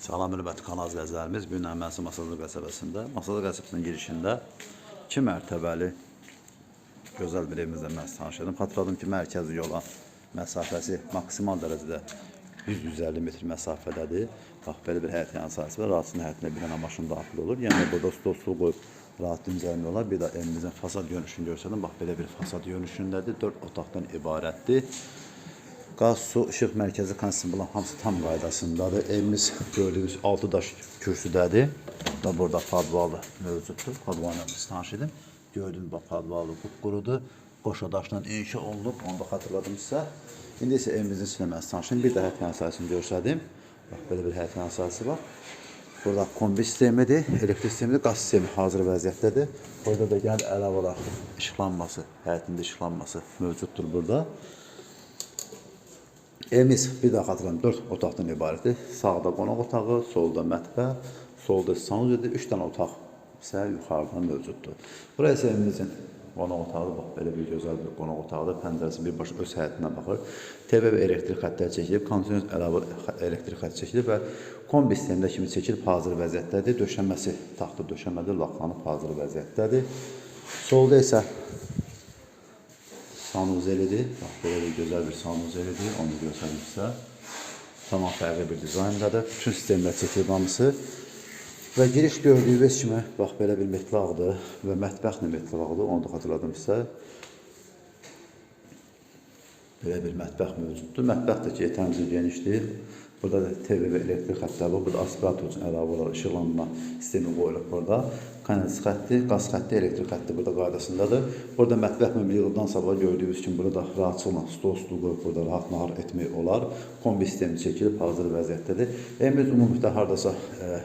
Salam hörmətli kanal izləyicilərimiz. Bu gün Əməsi Masalı qəsəbəsində, Masalı qəsəbəsinin girişində 2 mərtəbəli gözəl bir evimizlə mən sizi tanış edim. Xatırladım ki, mərkəzi yola məsafəsi maksimal dərəcədə 100-150 metr məsafədədir. Bax, belə bir həyət yanı sahəsi var. Rahatsızın həyətinə bir dənə maşın daxil olur. Yəni burada stol qoyub rahat dincəlmək olar. Bir də evimizin fasad görünüşünü görsədim. Bax, belə bir fasad görünüşündədir. 4 otaqdan ibarətdir. Qaz, su, işıq mərkəzi kondisioner bulan hamısı tam qaydasındadır. Evimiz gördüyünüz 6 daş kürsüdədir. Da burada padvalı mövcuddur. Padvanla biz tanış edin. Gördüyünüz bax padvalı qupqurudur. Qoşa daşla inşa olunub. Onu da xatırladım sizə. İndi isə evimizin sinəməsi tanış edin. Bir də həyət sahəsini görsədim. Bax belə bir həyət sahəsi var. Burada kombi sistemidir, elektrik sistemidir, qaz sistemi hazır vəziyyətdədir. Burada da gəl əlavə olaraq işıqlanması, həyətində işıqlanması mövcuddur burada. Evimiz bir daha xatırlayım 4 otaqdan ibarətdir. Sağda qonaq otağı, solda mətbəx, solda sanucudur. 3 dənə otaq isə yuxarıdan mövcuddur. Burası isə evimizin qonaq otağıdır. Bax belə bir gözəl bir qonaq otağıdır. Pəncərəsi birbaşa öz həyətinə baxır. TV və elektrik xəttləri çəkilib, kondisioner əlavə elektrik xətti çəkilib və kombi sistemində kimi çəkilib hazır vəziyyətdədir. Döşəməsi taxta döşəmədir, laqlanıb hazır vəziyyətdədir. Solda isə sanuzelidir. Bax, belə bir gözəl bir sanuzelidir. Onu göstərim sizə. Tamam fərqli bir dizayndadır. Bütün sistemlər çəkilib hamısı. Giriş gördüyünüz kimi, bax, belə bir metlaqdır və mətbəxlə metlaqdır. Onu da xatırladım sizə. Belə bir mətbəx mövcuddur. Mətbəx də ki, yetərincə genişdir. Burada da TV və elektrik xəttləri var. Burada aspirator üçün əlavə olaraq işıqlanma sistemi qoyulub burada. Kanaliz xətti, qaz xətti, elektrik xətti burada qaydasındadır. Burada mətbəx möbili yığıldan sabah gördüyünüz kimi burada rahatçılıqla stol stol qoyub burada rahat nahar etmək olar. Kombi sistemi çəkilib hazır vəziyyətdədir. Evimiz ümumilikdə hardasa e,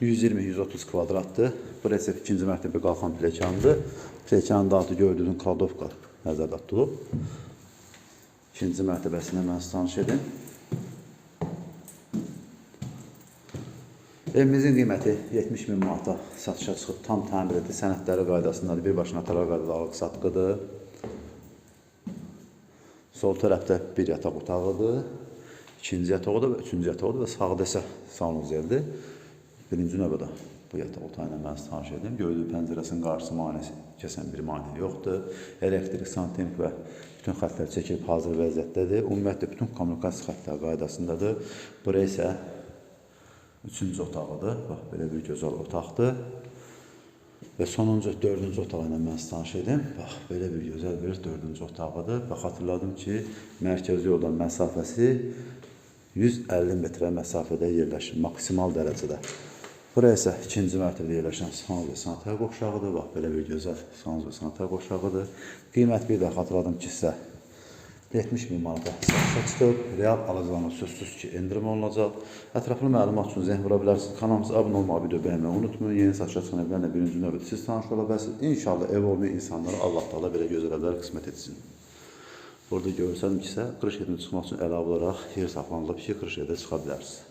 120-130 kvadratdır. Burası ikinci mərtəbə qalxan plekandır. Plekanın da altı gördüyünüz kladovka nəzərdə tutulub. İkinci mərtəbəsində mən sizi tanış edim. Evimizin qiyməti 70 min manata satışa çıxıb, tam təmir edildi, sənədləri qaydasındadır, birbaşa notarial qaydada alıq-satqıdır. Sol tərəfdə bir yataq otağıdır, ikinci yataq odağı və üçüncü yataq odağı və sağda isə sanuzeldir. Birinci növbədə bu yataq otağı ilə mən sizi tanış edim. Gördüyü pəncərəsinin qarşısı manəsi, kəsən bir manə yoxdur. Elektrik, santexnik və bütün xəttlər çəkilib hazır vəziyyətdədir. Ümumiyyətlə bütün kommunikasiya xəttləri qaydasındadır. Bura isə Üçüncü otağıdır. Bax, belə bir gözəl otaqdır. Və sonuncu, dördüncü otağı ilə mən sizi tanış edim. Bax, belə bir gözəl bir dördüncü otağıdır. Və xatırladım ki, mərkəzi yoldan məsafəsi 150 metrə məsafədə yerləşir, maksimal dərəcədə. Buraya isə ikinci mərtəbədə yerləşən Sanz və Santər qovşağıdır. Bax, belə bir gözəl Sanz və Santər qovşağıdır. Qiymət bir də xatırladım ki, sizə 70 min manata satışa çıxıb. Real alıcılarına sözsüz ki, endirim olunacaq. Ətraflı məlumat üçün zəng vura bilərsiniz. Kanalımıza abunə olmağı, video bəyənməyi unutmayın. Yeni satışa çıxan evlərlə birinci növbədə siz tanış ola bilərsiniz. İnşallah ev olmayan insanlara Allah Taala belə gözəl evlər qismət etsin. Burada görsəm ki, isə qırış yerindən çıxmaq üçün əlavə olaraq yer saxlanılıb ki, qırış yerdə çıxa bilərsiniz.